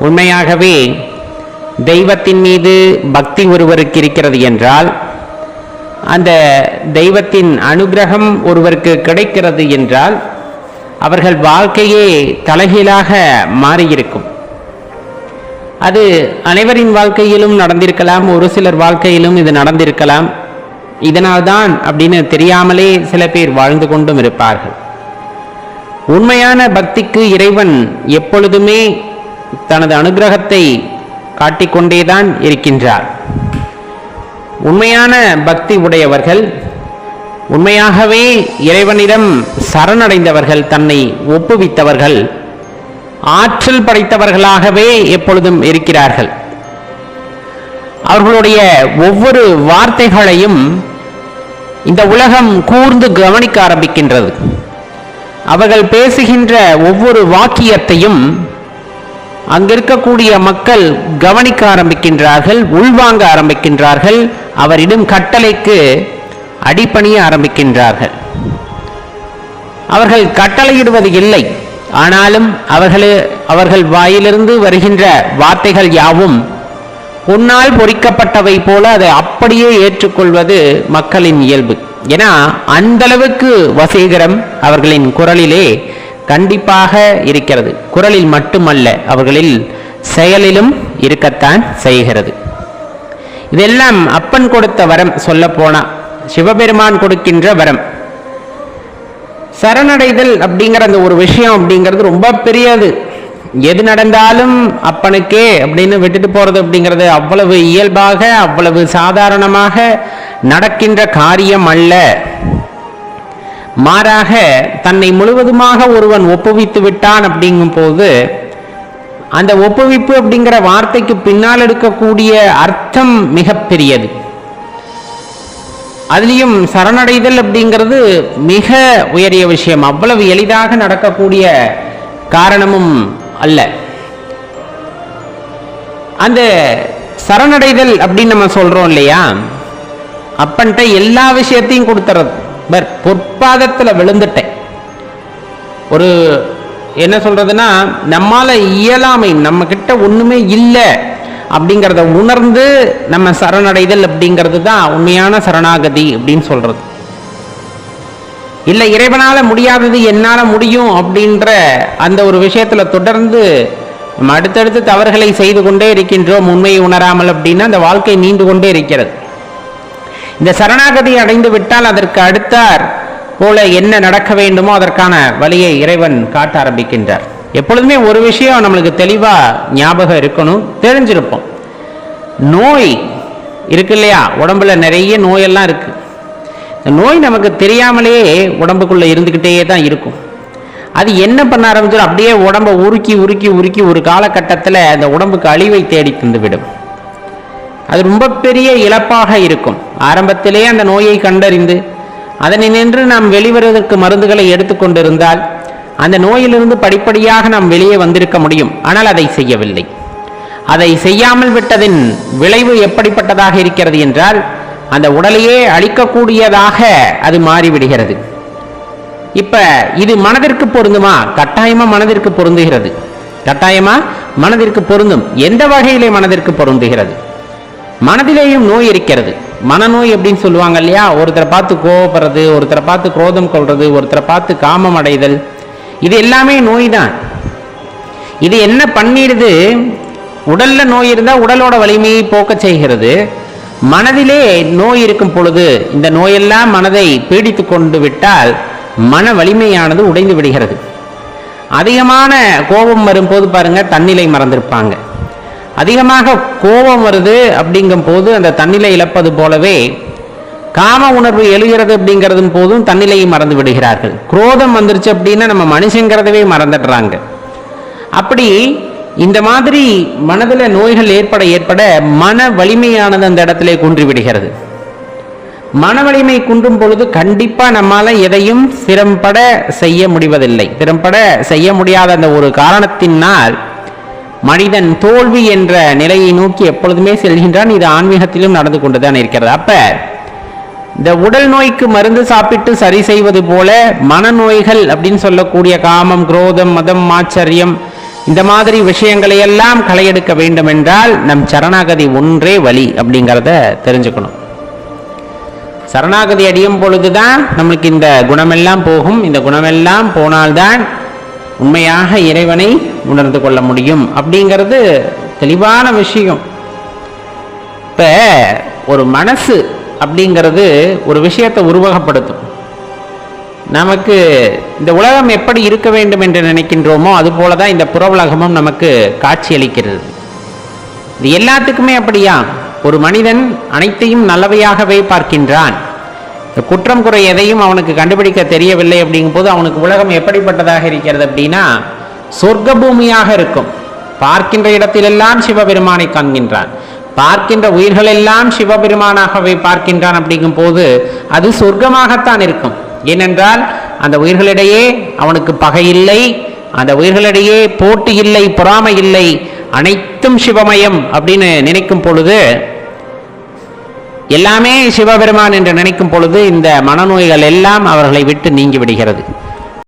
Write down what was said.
உண்மையாகவே தெய்வத்தின் மீது பக்தி ஒருவருக்கு இருக்கிறது என்றால் அந்த தெய்வத்தின் அனுகிரகம் ஒருவருக்கு கிடைக்கிறது என்றால் அவர்கள் வாழ்க்கையே தலைகீழாக மாறியிருக்கும். அது அனைவரின் வாழ்க்கையிலும் நடந்திருக்கலாம் ஒரு சிலர் வாழ்க்கையிலும் இது நடந்திருக்கலாம். இதனால்தான் அப்படின்னு தெரியாமலே சில பேர் வாழ்ந்து கொண்டும் இருப்பார்கள். உண்மையான பக்திக்கு இறைவன் எப்பொழுதுமே தனது அனுகிரகத்தை காட்டிக்கொண்டேதான் இருக்கின்றார். உண்மையான பக்தி உடையவர்கள் உண்மையாகவே இறைவனிடம் சரணடைந்தவர்கள் தன்னை ஒப்புவித்தவர்கள் ஆற்றல் படைத்தவர்களாகவே எப்பொழுதும் இருக்கிறார்கள். அவர்களுடைய ஒவ்வொரு வார்த்தைகளையும் இந்த உலகம் கூர்ந்து கவனிக்க ஆரம்பிக்கின்றது. அவர்கள் பேசுகின்ற ஒவ்வொரு வாக்கியத்தையும் அங்கிருக்கக்கூடிய மக்கள் கவனிக்க ஆரம்பிக்கின்றார்கள் உள்வாங்க ஆரம்பிக்கின்றார்கள் அவரிடம் கட்டளைக்கு அடிப்பணிய ஆரம்பிக்கின்றார்கள். அவர்கள் கட்டளையிடுவது இல்லை. ஆனாலும் அவர்களே அவர்கள் வாயிலிருந்து வருகின்ற வார்த்தைகள் யாவும் உன்னால் பொறிக்கப்பட்டவை போல அதை அப்படியே ஏற்றுக்கொள்வது மக்களின் இயல்பு. ஏன்னா அந்த அளவுக்கு வசீகரம் அவர்களின் குரலிலே கண்டிப்பாக இருக்கிறது. குரலில் மட்டுமல்ல அவர்களில் செயலிலும் இருக்கத்தான் செய்கிறது. இதெல்லாம் அப்பன் கொடுத்த வரம் சொல்ல போனா சிவபெருமான் கொடுக்கின்ற வரம். சரணடைதல் அப்படிங்கிற அந்த ஒரு விஷயம் அப்படிங்கிறது ரொம்ப பெரியது. எது நடந்தாலும் அப்பனுக்கே அப்படின்னு விட்டுட்டு போறது அப்படிங்கிறது அவ்வளவு இயல்பாக அவ்வளவு சாதாரணமாக நடக்கின்ற காரியம் அல்ல. மாறாக தன்னை முழுவதுமாக ஒருவன் ஒப்புவித்து விட்டான் அப்படிங்கும் போது அந்த ஒப்புவிப்பு அப்படிங்கிற வார்த்தைக்கு பின்னால் எடுக்கக்கூடிய அர்த்தம் மிகப்பெரியது. அதுலேயும் சரணடைதல் அப்படிங்கிறது மிக உயரிய விஷயம். அவ்வளவு எளிதாக நடக்கக்கூடிய காரணமும் அல்ல. அந்த சரணடைதல் அப்படின்னு நம்ம சொல்றோம் இல்லையா? அப்பன்ட்ட எல்லா விஷயத்தையும் கொடுத்துறது. பர் பொற்பாதத்தில் விழுந்துட்டேன். ஒரு என்ன சொல்கிறதுன்னா நம்மால் இயலாமை நம்மக்கிட்ட ஒன்றுமே இல்லை அப்படிங்கிறத உணர்ந்து நம்ம சரணடைதல் அப்படிங்கிறது தான் உண்மையான சரணாகதி அப்படின்னு சொல்கிறது இல்லை இறைவனால் முடியாதது என்னால் முடியும் அப்படின்ற அந்த ஒரு விஷயத்தில் தொடர்ந்து நம்ம அடுத்தடுத்து தவறுகளை செய்து கொண்டே இருக்கின்றோம் உண்மையை உணராமல் அப்படின்னா அந்த வாழ்க்கை நீண்டு கொண்டே இருக்கிறது. இந்த சரணாகதி அடைந்து விட்டால் அதற்கு அடுத்தார் போல என்ன நடக்க வேண்டுமோ அதற்கான வழியை இறைவன் காட்ட ஆரம்பிக்கின்றார். எப்பொழுதுமே ஒரு விஷயம் நம்மளுக்கு தெளிவாக ஞாபகம் இருக்கணும் தெரிஞ்சிருப்போம். நோய் இருக்கு இல்லையா? உடம்புல நிறைய நோயெல்லாம் இருக்கு. இந்த நோய் நமக்கு தெரியாமலே உடம்புக்குள்ளே இருந்துக்கிட்டே தான் இருக்கும். அது என்ன பண்ண ஆரம்பிச்சிடும்? அப்படியே உடம்பை உருக்கி உருக்கி உருக்கி ஒரு காலகட்டத்தில் அந்த உடம்புக்கு அழிவை தேடி தந்துவிடும். அது ரொம்ப பெரிய இழப்பாக இருக்கும். ஆரம்பத்திலே அந்த நோயை கண்டறிந்து அதனை நின்று நாம் வெளிவருவதற்கு மருந்துகளை எடுத்துக்கொண்டிருந்தால் அந்த நோயிலிருந்து படிப்படியாக நாம் வெளியே வந்திருக்க முடியும். ஆனால் அதை செய்யவில்லை. அதை செய்யாமல் விட்டதின் விளைவு எப்படிப்பட்டதாக இருக்கிறது என்றால் அந்த உடலையே அழிக்கக்கூடியதாக அது மாறிவிடுகிறது. இப்ப இது மனதிற்கு பொருந்துமா? கட்டாயமா மனதிற்கு பொருந்துகிறது. கட்டாயமா மனதிற்கு பொருந்தும். எந்த வகையிலே மனதிற்கு பொருந்துகிறது? மனதிலேயும் நோய் இருக்கிறது. மனநோய் அப்படின்னு சொல்லுவாங்க இல்லையா? ஒருத்தரை பார்த்து கோவப்படுறது ஒருத்தரை பார்த்து குரோதம் கொள்வது ஒருத்தரை பார்த்து காமம் அடைதல். இது எல்லாமே நோய் தான் இது என்ன பண்ணிடுது? உடல்ல நோய் இருந்தால் உடலோட வலிமையை போக்க செய்கிறது. மனதிலே நோய் இருக்கும் பொழுது இந்த நோயெல்லாம் மனதை பீடித்து கொண்டு விட்டால் மன வலிமையானது உடைந்து விடுகிறது. அதிகமான கோபம் வரும்போது பாருங்க தன்னிலை மறந்திருப்பாங்க. அதிகமாக கோபம் வருது அப்படிங்கும் போது அந்த தன்னிலை இழப்பது போலவே காம உணர்வு எழுகிறது அப்படிங்கிறதும் போதும் தன்னிலையை மறந்து விடுகிறார்கள். குரோதம் வந்துருச்சு அப்படின்னா நம்ம மனுஷங்கிறதவே மறந்துடுறாங்க. அப்படி இந்த மாதிரி மனதில் நோய்கள் ஏற்பட ஏற்பட மன வலிமையானது அந்த இடத்துல குன்றி விடுகிறது. மன வலிமை குன்றும் பொழுது கண்டிப்பாக நம்மால் எதையும் திறம்பட செய்ய முடிவதில்லை. திறம்பட செய்ய முடியாத அந்த ஒரு காரணத்தினால் மனிதன் தோல்வி என்ற நிலையை நோக்கி எப்பொழுதுமே செல்கின்றான். இது ஆன்மீகத்திலும் நடந்து கொண்டுதான் இருக்கிறது. அப்ப இந்த உடல் நோய்க்கு மருந்து சாப்பிட்டு சரி செய்வது போல மனநோய்கள் அப்படின்னு சொல்லக்கூடிய காமம் குரோதம் மதம் ஆச்சரியம் இந்த மாதிரி விஷயங்களை எல்லாம் களையெடுக்க வேண்டும் என்றால் நம் சரணாகதி ஒன்றே வழி அப்படிங்கிறத தெரிஞ்சுக்கணும். சரணாகதி அடியும் பொழுதுதான் நம்மளுக்கு இந்த குணமெல்லாம் போகும். இந்த குணமெல்லாம் போனால்தான் உண்மையாக இறைவனை உணர்ந்து கொள்ள முடியும் அப்படிங்கிறது தெளிவான விஷயம். இப்போ ஒரு மனசு அப்படிங்கிறது ஒரு விஷயத்தை உருவகப்படுத்தும். நமக்கு இந்த உலகம் எப்படி இருக்க வேண்டும் என்று நினைக்கின்றோமோ அதுபோல தான் இந்த புற உலகமும் நமக்கு காட்சியளிக்கிறது இது எல்லாத்துக்குமே அப்படியா? ஒரு மனிதன் அனைத்தையும் நல்லவையாகவே பார்க்கின்றான். குற்றம் குறை எதையும் அவனுக்கு கண்டுபிடிக்க தெரியவில்லை அப்படிங்கும்போது அவனுக்கு உலகம் எப்படிப்பட்டதாக இருக்கிறது அப்படின்னா சொர்க்க பூமியாக இருக்கும். பார்க்கின்ற இடத்திலெல்லாம் சிவபெருமானை காண்கின்றான். பார்க்கின்ற உயிர்களெல்லாம் சிவபெருமானாகவே பார்க்கின்றான் அப்படிங்கும் போது அது சொர்க்கமாகத்தான் இருக்கும். ஏனென்றால் அந்த உயிர்களிடையே அவனுக்கு பகை இல்லை அந்த உயிர்களிடையே போட்டி இல்லை பொறாமை இல்லை அனைத்தும் சிவமயம் அப்படின்னு நினைக்கும் பொழுது எல்லாமே சிவபெருமான் என்று நினைக்கும் பொழுது இந்த மனநோய்கள் எல்லாம் அவர்களை விட்டு நீங்கி விடுகிறது.